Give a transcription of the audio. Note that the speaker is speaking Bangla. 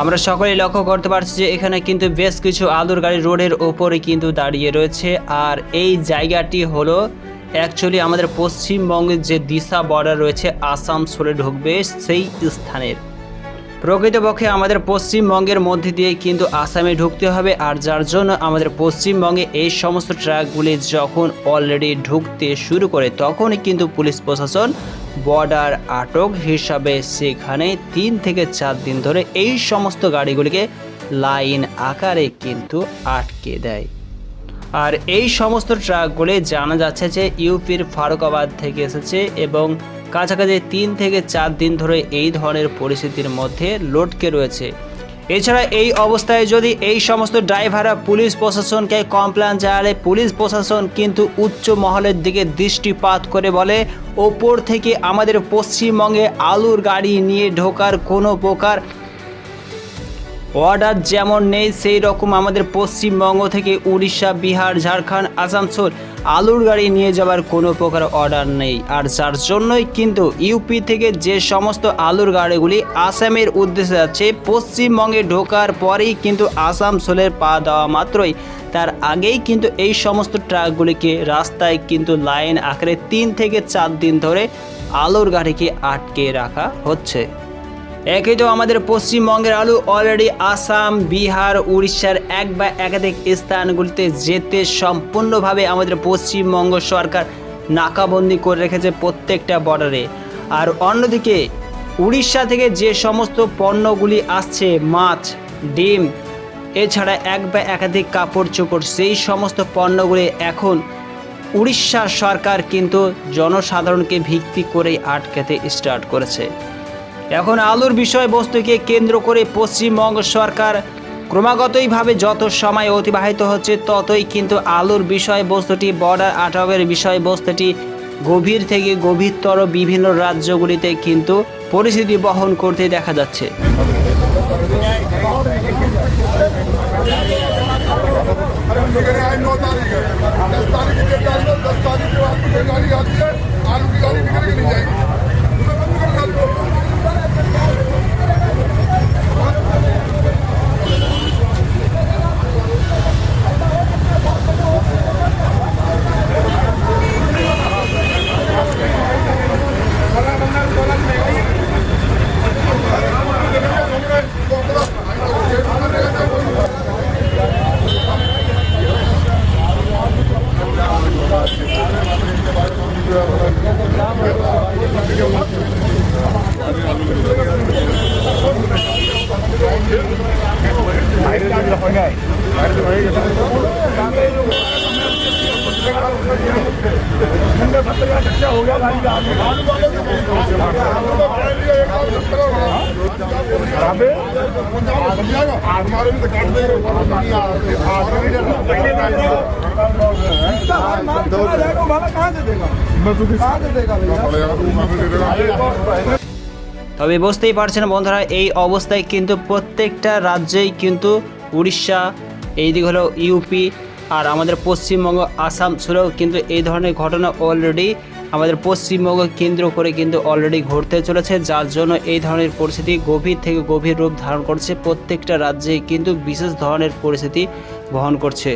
আমরা সকলেই লক্ষ্য করতে পারছি যে এখানে কিন্তু বেশ কিছু আলুর গাড়ি রোডের ওপরে কিন্তু দাঁড়িয়ে রয়েছে। আর এই জায়গাটি হলো অ্যাকচুয়ালি আমাদের পশ্চিমবঙ্গের যে দিশা বর্ডার রয়েছে আসানসোলে ঢুকবে সেই স্থানের। প্রকৃতপক্ষে আমাদের পশ্চিমবঙ্গের মধ্যে দিয়ে কিন্তু আসামে ঢুকতে হবে, আর যার জন্য আমাদের পশ্চিমবঙ্গে এই সমস্ত ট্রাকগুলি যখন অলরেডি ঢুকতে শুরু করে, তখনই কিন্তু পুলিশ প্রশাসন বর্ডার আটক হিসাবে সেখানে তিন থেকে চার দিন ধরে এই সমস্ত গাড়িগুলিকে লাইন আকারে কিন্তু আটকে দেয়। আর এই সমস্ত ট্রাকগুলি জানা যাচ্ছে যে ইউপির ফারুকাবাদ থেকে এসেছে এবং কাছাকাছি তিন থেকে চার দিন ধরে এই ধরনের পরিস্থিতির মধ্যে লটকে রয়েছে। এছাড়া এই অবস্থায় যদি এই সমস্ত ড্রাইভাররা পুলিশ প্রশাসনকে কমপ্লেন জানালে, পুলিশ প্রশাসন কিন্তু উচ্চ মহলের দিকে দৃষ্টিপাত করে বলে, ওপর থেকে আমাদের পশ্চিমবঙ্গে আলুর গাড়ি নিয়ে ঢোকার কোনো প্রকার অর্ডার যেমন নেই, সেই রকম আমাদের পশ্চিমবঙ্গ থেকে উড়িষ্যা, বিহার, ঝাড়খণ্ড, আসানসোল আলুর গাড়ি নিয়ে যাওয়ার কোনো প্রকার অর্ডার নেই। আর যার জন্যই কিন্তু ইউপি থেকে যে সমস্ত আলুর গাড়িগুলি আসামের উদ্দেশ্যে যাচ্ছে, পশ্চিমবঙ্গে ঢোকার পরেই কিন্তু আসানসোলের পা দেওয়া মাত্রই তার আগেই কিন্তু এই সমস্ত ট্রাকগুলিকে রাস্তায় কিন্তু লাইন আকারে তিন থেকে চার দিন ধরে আলুর গাড়িকে আটকে রাখা হচ্ছে। একই তো আমাদের পশ্চিমবঙ্গের আলু অলরেডি আসাম, বিহার, উড়িষ্যার এক বা একাধিক স্থানগুলিতে যেতে সম্পূর্ণভাবে আমাদের পশ্চিমবঙ্গ সরকার নাকাবন্দি করে রেখেছে প্রত্যেকটা বর্ডারে আর অন্যদিকে, উড়িষ্যা থেকে যে সমস্ত পণ্যগুলি আসছে, মাছ, ডিম, এছাড়া এক বা একাধিক কাপড় চোপড়, সেই সমস্ত পণ্যগুলি এখন উড়িষ্যা সরকার কিন্তু জনসাধারণকে ভিত্তি করেই আটকাতে স্টার্ট করেছে। এখন আলুর বিষয়বস্তুকে কেন্দ্র করে পশ্চিমবঙ্গ সরকার ক্রমাগতইভাবে যত সময় অতিবাহিত হচ্ছে ততই কিন্তু আলুর বিষয়বস্তুটি বর্ডার আটকের বিষয়বস্তুটি গভীর থেকে গভীরতর বিভিন্ন রাজ্যগুলিতে কিন্তু পরিস্থিতি বহন করতে দেখা যাচ্ছে लेकिन आज नौ तारीख है दस तारीख की डेट डाल दो दस तारीख के बाद कोई गाड़ी आती है आलू की गाड़ी निकल के नहीं जाएगी हमारे भी तो काट देंगे তবে বুঝতেই পারছেন বন্ধুরা এই অবস্থায় কিন্তু প্রত্যেকটা রাজ্যেই কিন্তু উড়িষ্যা এই দিক হলো ইউপি আর আমাদের পশ্চিমবঙ্গ, আসাম ছিলেও কিন্তু এই ধরনের ঘটনা অলরেডি আমাদের পশ্চিমবঙ্গ কেন্দ্র করে কিন্তু অলরেডি ঘটতে চলেছে। যার জন্য এই ধরনের পরিস্থিতি গভীর থেকে গভীর রূপ ধারণ করছে। প্রত্যেকটা রাজ্যে কিন্তু বিশেষ ধরনের পরিস্থিতি বহন করছে।